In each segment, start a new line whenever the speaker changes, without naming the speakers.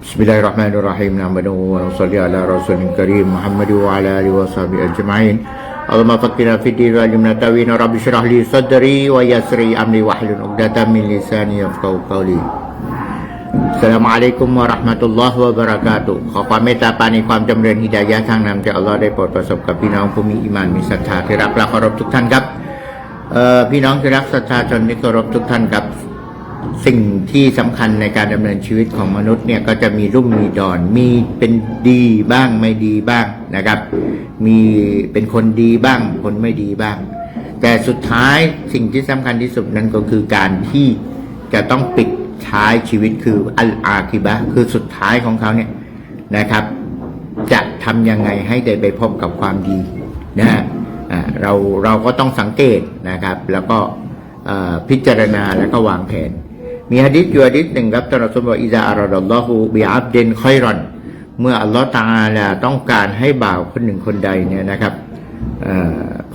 Bismillahirrahmanirrahim. Nahmaduhu wa nusalli ala rasulil karim Muhammad wa ala alihi wa sahbihi ajma'in. Allahumma faqina fid din wa alimna tawina ya rabbi shrah li sadri wa yassir amri wa hlul 'uqdatam min lisani yafqahu qawli. Assalamualaikum warahmatullahi wabarakatuh ขอความเมตตาปานีความจำเริญฮิดายะทางนำจากอัลลอฮ์ได้โปรดประสบกับพี่น้องผู้มีอิมานมีศรัทธาที่รักและเคารพทุกท่านครับเอ่อพี่น้องที่รักศรัทธาจนที่เคารพทุกท่านครับ สิ่งที่สำคัญในการดำเนินชีวิตของมนุษย์เนี่ยก็จะมีรุ่มมีดอน มีเป็นดีบ้างไม่ดีบ้างนะครับ มีเป็นคนดีบ้าง คนไม่ดีบ้าง แต่สุดท้ายสิ่งที่สำคัญที่สุดนั้นก็คือการที่จะต้องปิดท้ายชีวิตคืออัลอาคิบะคือสุดท้ายของเขาเนี่ยนะครับ จะทำยังไงให้ได้ไปพบกับความดีนะฮะเราเราก็ต้องสังเกตนะครับ แล้วก็พิจารณาแล้วก็วางแผน มีฮะดิษอยู่ฮะดิษหนึ่งครับท่านอัสลบอกอิซาอัลลอฮฺบิอับเดนคอยรอน เมื่ออัลลอฮฺตาอาลาต้องการให้บ่าวคนหนึ่งคนใดเนี่ยนะครับ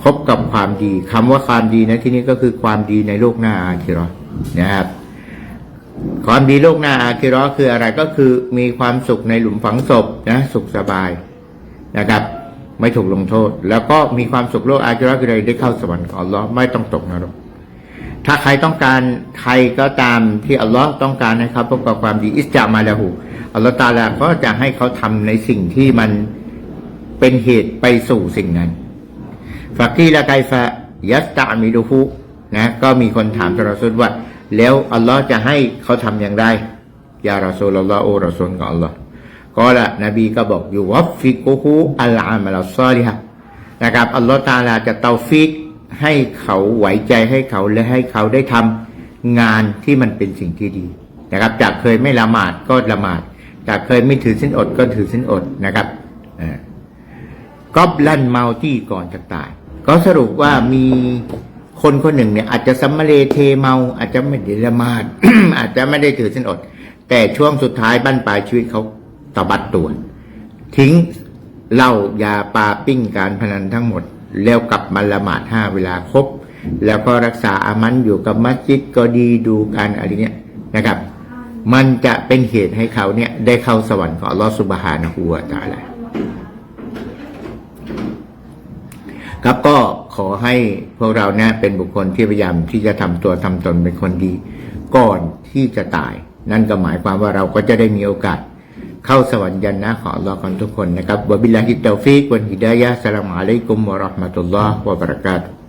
พบกับความดีคำว่าความดีนะที่นี้ก็คือความดีในโลกหน้าอาคิราะห์นะครับความดีโลกหน้าอาคิราะห์คืออะไรก็คือมีความสุขในหลุมฝังศพนะสุขสบายนะครับ ไม่ถูกลงโทษ แล้วก็มีความสุขโลกอาคิราะห์คืออะไรได้เข้าสวรรค์ของอัลลอฮ์ไม่ต้องตกนรก ถ้าใครต้องการใครก็ตามที่อัลลอฮ์ต้องการให้เขาพบกับความดีอิสจามาละหูอัลลอฮ์ตาลาก็จะให้เขาทำในสิ่งที่มันเป็นเหตุไปสู่สิ่งนั้นฟากีละไกฟะยัสตามิดูฮูนะก็มีคนถามทรอซูลว่า แล้วอัลลอฮ์จะให้เขาทำอย่างไรยารอซูลอัลลอฮ์โอรอซูลของอัลลอฮ์ก็ละนบีก็บอกอยู่วัฟฟิกุฮูอัลอามัลซอลิฮะนะครับอัลลอฮ์ตาลาจะเตาฟิก ให้เขาไหวใจให้เขาและให้เขาได้ทำงานที่มันเป็นสิ่งที่ดีนะครับ จากเคยไม่ละหมาดก็ละหมาด จากเคยไม่ถือสินอดก็ถือสินอดนะครับอ่าก็ลั่นเมาที่ก่อนจะตาย ก็สรุปว่ามีคนคนหนึ่งเนี่ย อาจจะสัมมาเลเทเมา อาจจะไม่ได้ละหมาด อาจจะไม่ได้ถือสินอด แต่ช่วงสุดท้ายบั้นปลายชีวิตเขาตบัดตัวทิ้งเหล้ายาปลาปิ้งการพนันทั้งหมดแล้วกลับมาละหมาดห้าเวลาครบ แล้วก็รักษาอามันอยู่กับมัสยิดก็ดีดูการอะไรเนี้ยนะครับ มันจะเป็นเหตุให้เขาเนี่ย ได้เข้าสวรรค์ของอัลอสุบฮานะฮูวตะอาลาครับก็ขอให้พวกเราเนี่ยเป็นบุคคลที่พยายามที่จะทำตัวทำตนเป็นคนดี ก่อนที่จะตาย นั่นก็หมายความว่าเราก็จะได้มีโอกาส เข้าสวรรค์ยันนะของอัลลอฮ์กันทุกคนนะครับวะบิลลาฮิตตอฟิกวันฮิดายะสลามอะลัยกุมวะราะห์มะตุลลอฮ์วะบะเราะกาตุฮ์